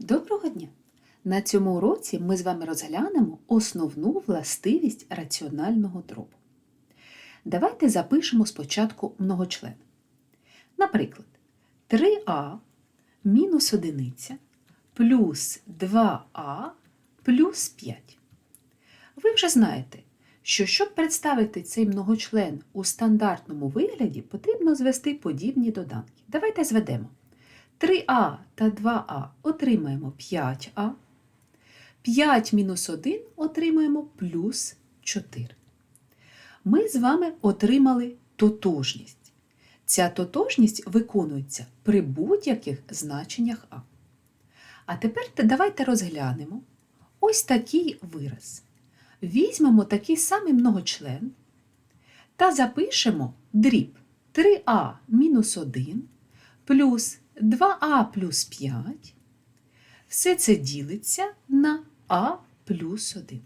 Доброго дня! На цьому уроці ми з вами розглянемо основну властивість раціонального дробу. Давайте запишемо спочатку многочлен. Наприклад, 3а мінус одиниця плюс 2а плюс 5. Ви вже знаєте, що щоб представити цей многочлен у стандартному вигляді, потрібно звести подібні доданки. Давайте зведемо. 3а та 2а отримаємо 5а. 5 мінус 1 отримаємо плюс 4. Ми з вами отримали тотожність. Ця тотожність виконується при будь-яких значеннях А. А тепер давайте розглянемо ось такий вираз. Візьмемо такий самий многочлен та запишемо дріб 3а мінус 1 плюс 2а плюс 5. Все це ділиться на а плюс 1.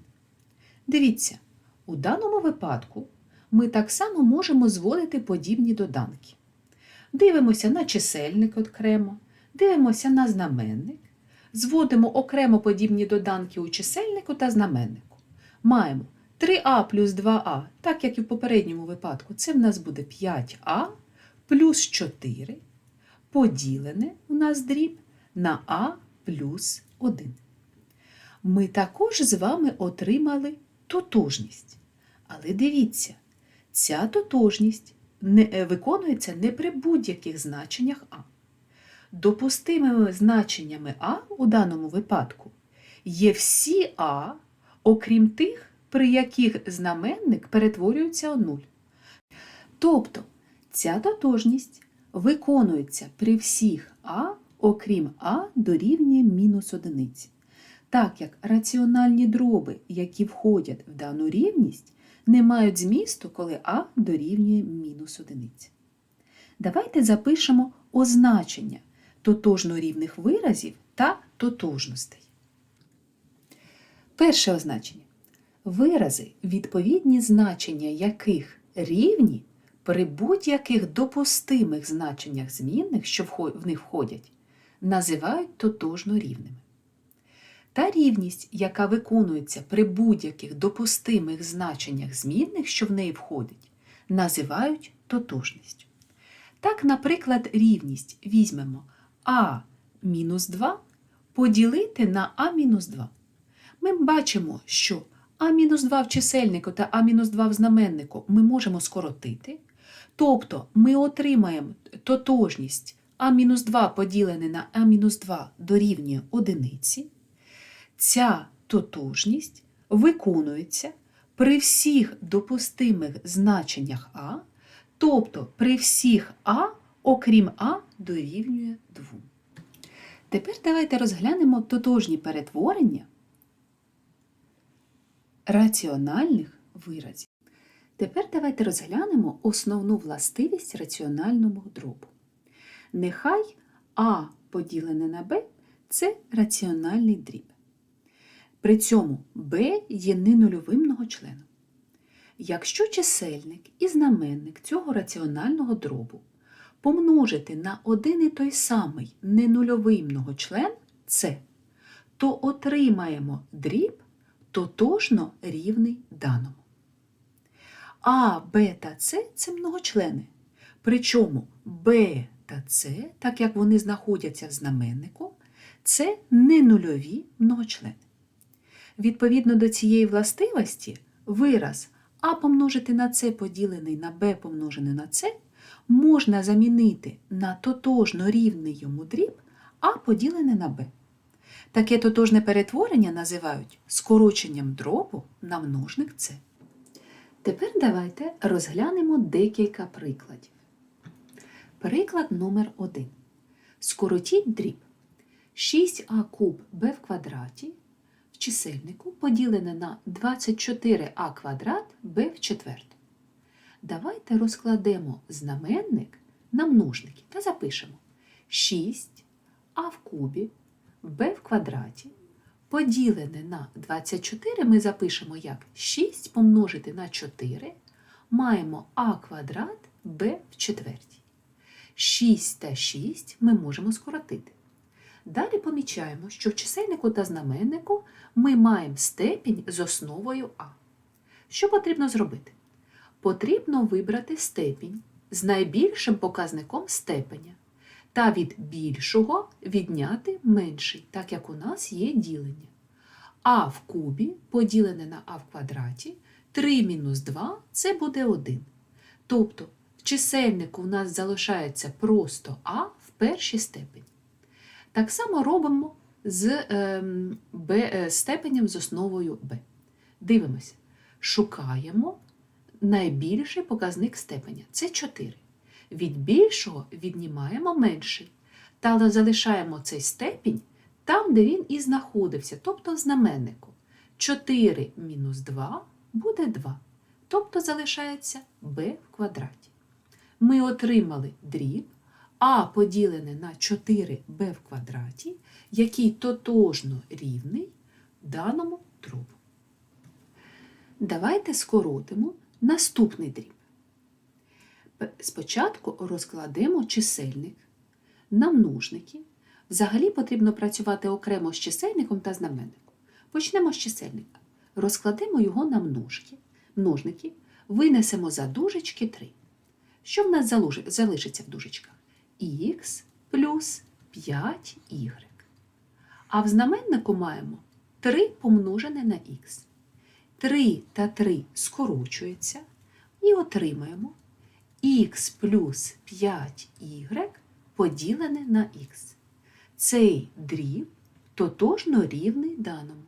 Дивіться, у даному випадку ми так само можемо зводити подібні доданки. Дивимося на чисельник окремо, дивимося на знаменник, зводимо окремо подібні доданки у чисельнику та знаменнику. Маємо 3а плюс 2а, так як і в попередньому випадку, це в нас буде 5а плюс 4 поділене у нас дріб на а плюс 1. Ми також з вами отримали тотожність. Але дивіться, ця тотожність не, е, виконується не при будь-яких значеннях А. Допустимими значеннями А у даному випадку є всі А, окрім тих, при яких знаменник перетворюється у нуль. Тобто ця тотожність виконується при всіх А, окрім А дорівнює мінус одиниці. Так як раціональні дроби, які входять в дану рівність, не мають змісту, коли А дорівнює мінус одиниці. Давайте запишемо означення тотожно рівних виразів та тотожностей. Перше означення. Вирази, відповідні значення яких рівні при будь-яких допустимих значеннях змінних, що в них входять, називають тотожно рівними. Та рівність, яка виконується при будь-яких допустимих значеннях змінних, що в неї входять, називають тотожністю. Так, наприклад, рівність візьмемо а мінус 2 поділити на а мінус 2. Ми бачимо, що а мінус 2 в чисельнику та а мінус 2 в знаменнику ми можемо скоротити. Тобто ми отримаємо тотожність а-2 поділене на а-2 дорівнює одиниці. Ця тотожність виконується при всіх допустимих значеннях А, тобто при всіх А, окрім А, дорівнює 2. Тепер давайте розглянемо тотожні перетворення раціональних виразів. Тепер давайте розглянемо основну властивість раціонального дробу. Нехай А поділене на Б це раціональний дріб. При цьому Б є ненульовим многочленом. Якщо чисельник і знаменник цього раціонального дробу помножити на один і той самий ненульовий многочлен С, то отримаємо дріб тотожно рівний даному. А, Б та С це многочлени. Причому Б та С, так як вони знаходяться в знаменнику, це не нульові многочлени. Відповідно до цієї властивості, вираз А помножити на С поділений на Б помножений на С можна замінити на тотожно рівний йому дріб А поділене на Б. Таке тотожне перетворення називають скороченням дробу на множник С. Тепер давайте розглянемо декілька прикладів. Приклад номер 1. Скоротіть дріб 6а куб b в квадраті в чисельнику поділене на 24а квадрат b в четверту. Давайте розкладемо знаменник на множники та запишемо 6а в кубі b в квадраті поділене на 24 ми запишемо як 6 помножити на 4, маємо а квадрат b в четвертій. 6 та 6 ми можемо скоротити. Далі помічаємо, що в чисельнику та знаменнику ми маємо степінь з основою А. Що потрібно зробити? Потрібно вибрати степінь з найбільшим показником степеня та від більшого відняти менший, так як у нас є ділення. А в кубі поділене на А в квадраті 3 мінус 2 це буде 1. Тобто в чисельнику у нас залишається просто А в першій степені. Так само робимо з ем, Б, е, степенем з основою Б. Дивимося. Шукаємо найбільший показник степеня. Це 4. Від більшого віднімаємо менший. Та залишаємо цей степінь там, де він і знаходився, тобто в знаменнику. 4 мінус 2 буде 2. Тобто залишається b в квадраті. Ми отримали дріб а поділене на 4b в квадраті, який тотожно рівний даному дробу. Давайте скоротимо наступний дріб. Спочатку розкладемо чисельник на множники. Взагалі потрібно працювати окремо з чисельником та знаменником. Почнемо з чисельника. Розкладемо його на множки. множники, винесемо за дужечки 3. Що в нас залишиться в дужечках? Х плюс 5y. А в знаменнику маємо 3 помножене на х. 3 та 3 скорочується і отримаємо х плюс 5y поділене на х. Цей дріб тотожно рівний даному.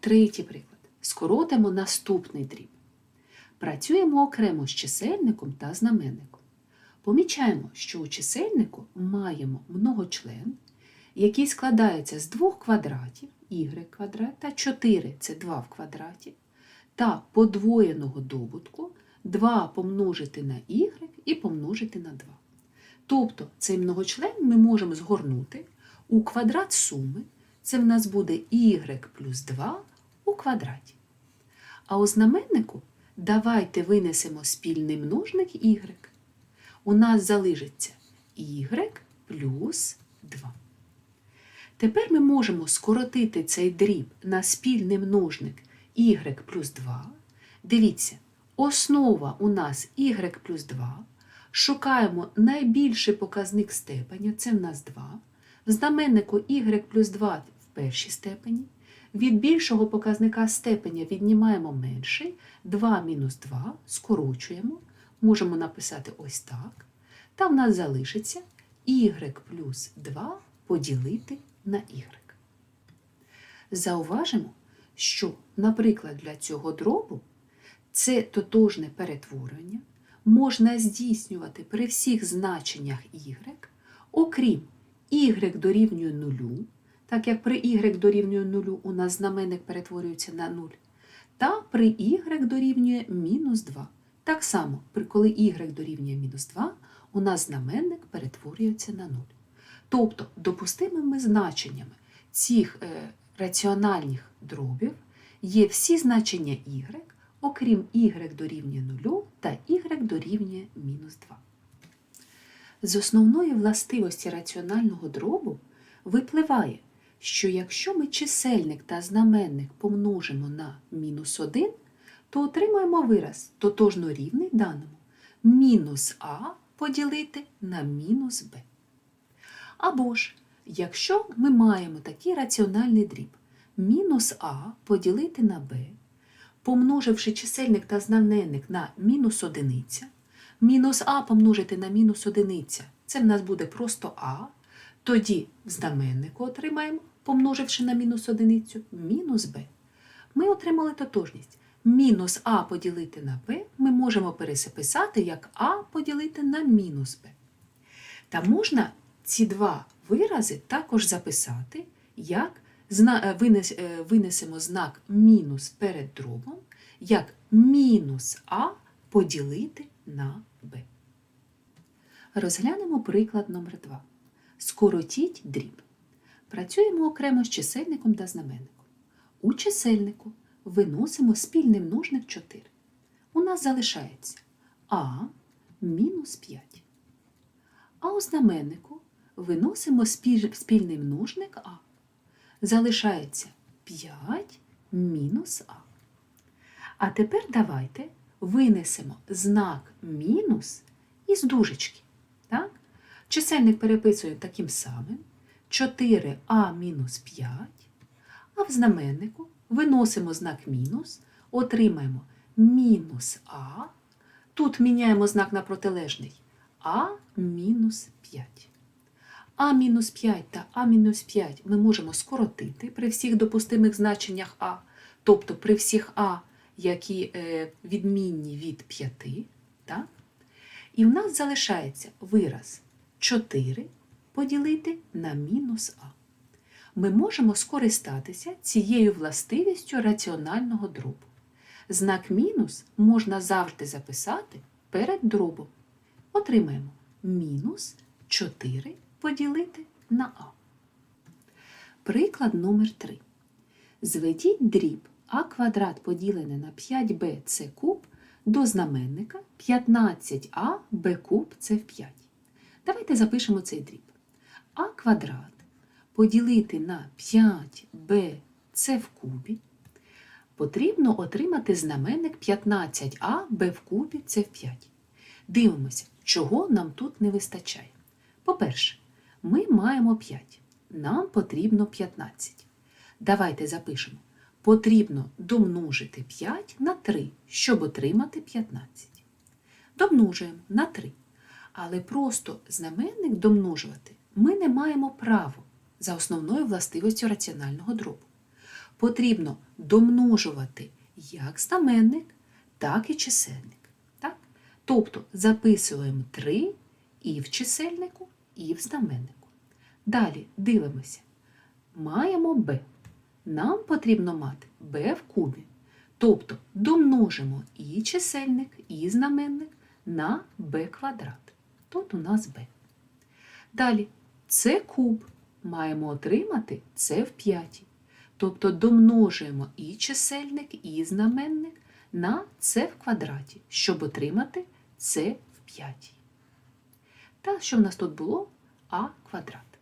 Третій приклад. Скоротимо наступний дріб. Працюємо окремо з чисельником та знаменником. Помічаємо, що у чисельнику маємо многочлен, який складається з двох квадратів y квадрат та 4 це 2 в квадраті, та подвоєного добутку 2 помножити на y і помножити на 2. Тобто цей многочлен ми можемо згорнути у квадрат суми, це в нас буде y плюс 2 у квадраті. А у знаменнику давайте винесемо спільний множник y. У нас залишиться y плюс 2. Тепер ми можемо скоротити цей дріб на спільний множник y плюс 2. Дивіться, основа у нас y плюс 2. Шукаємо найбільший показник степеня, це в нас 2. В знаменнику y плюс 2 в першій степені. Від більшого показника степеня віднімаємо менший. 2 мінус 2 скорочуємо. Можемо написати ось так. Та в нас залишиться y плюс 2 поділити на y. Зауважимо, що, наприклад, для цього дробу це тотожне перетворення можна здійснювати при всіх значеннях y, окрім y дорівнює 0, так як при y дорівнює 0 у нас знаменник перетворюється на 0, та при y дорівнює мінус 2. Так само, коли y дорівнює мінус 2, у нас знаменник перетворюється на 0. Тобто допустимими значеннями цих е, раціональних дробів є всі значення y, окрім y дорівнює 0 та y дорівнює мінус 2. З основної властивості раціонального дробу випливає, що якщо ми чисельник та знаменник помножимо на мінус 1, то отримаємо вираз тотожно рівний даному мінус а поділити на мінус b. Або ж, якщо ми маємо такий раціональний дріб мінус а поділити на b, помноживши чисельник та знаменник на мінус одиниця, мінус а помножити на мінус одиниця, це в нас буде просто а, тоді в знаменнику отримаємо, помноживши на мінус одиницю, мінус b. Ми отримали тотожність. Мінус а поділити на b ми можемо пересиписати як а поділити на мінус b. Та можна ці два вирази також записати, як е, е, винесемо знак мінус перед дробом, як мінус а поділити на b. Розглянемо приклад номер 2. Скоротіть дріб. Працюємо окремо з чисельником та знаменником. У чисельнику виносимо спільний множник 4. У нас залишається а мінус 5. А у знаменнику Виносимо спіль- спільний множник А. Залишається 5 мінус А. А тепер давайте винесемо знак мінус із дужечки. Так? Чисельник переписуємо таким самим. 4а мінус 5. А в знаменнику виносимо знак мінус, отримаємо мінус А. Тут міняємо знак на протилежний. А мінус 5. А мінус 5 та А-5 ми можемо скоротити при всіх допустимих значеннях А, тобто при всіх А, які е, відмінні від 5. Так? І в нас залишається вираз 4 поділити на мінус А. Ми можемо скористатися цією властивістю раціонального дробу. Знак мінус можна завжди записати перед дробом. Отримаємо мінус 4 поділити на А. Приклад номер 3. Зведіть дріб А квадрат поділене на 5b це куб до знаменника 15а b куб це в 5. Давайте запишемо цей дріб. А квадрат поділити на 5b це в кубі. Потрібно отримати знаменник 15а b в кубі це в 5. Дивимося, чого нам тут не вистачає. По-перше, ми маємо 5. Нам потрібно 15. Давайте запишемо. Потрібно домножити 5 на 3, щоб отримати 15. Домножуємо на 3. Але просто знаменник домножувати ми не маємо права за основною властивістю раціонального дробу. Потрібно домножувати як знаменник, так і чисельник. Так? Тобто записуємо 3 і в чисельнику, і в знаменнику. Далі дивимося. Маємо b. Нам потрібно мати b в кубі. Тобто домножимо і чисельник, і знаменник на b квадрат. Тут у нас b. Далі це куб. Маємо отримати це в п'ятій. Тобто домножуємо і чисельник, і знаменник на це в квадраті, щоб отримати це в п'ятій. Та що в нас тут було? А квадрат.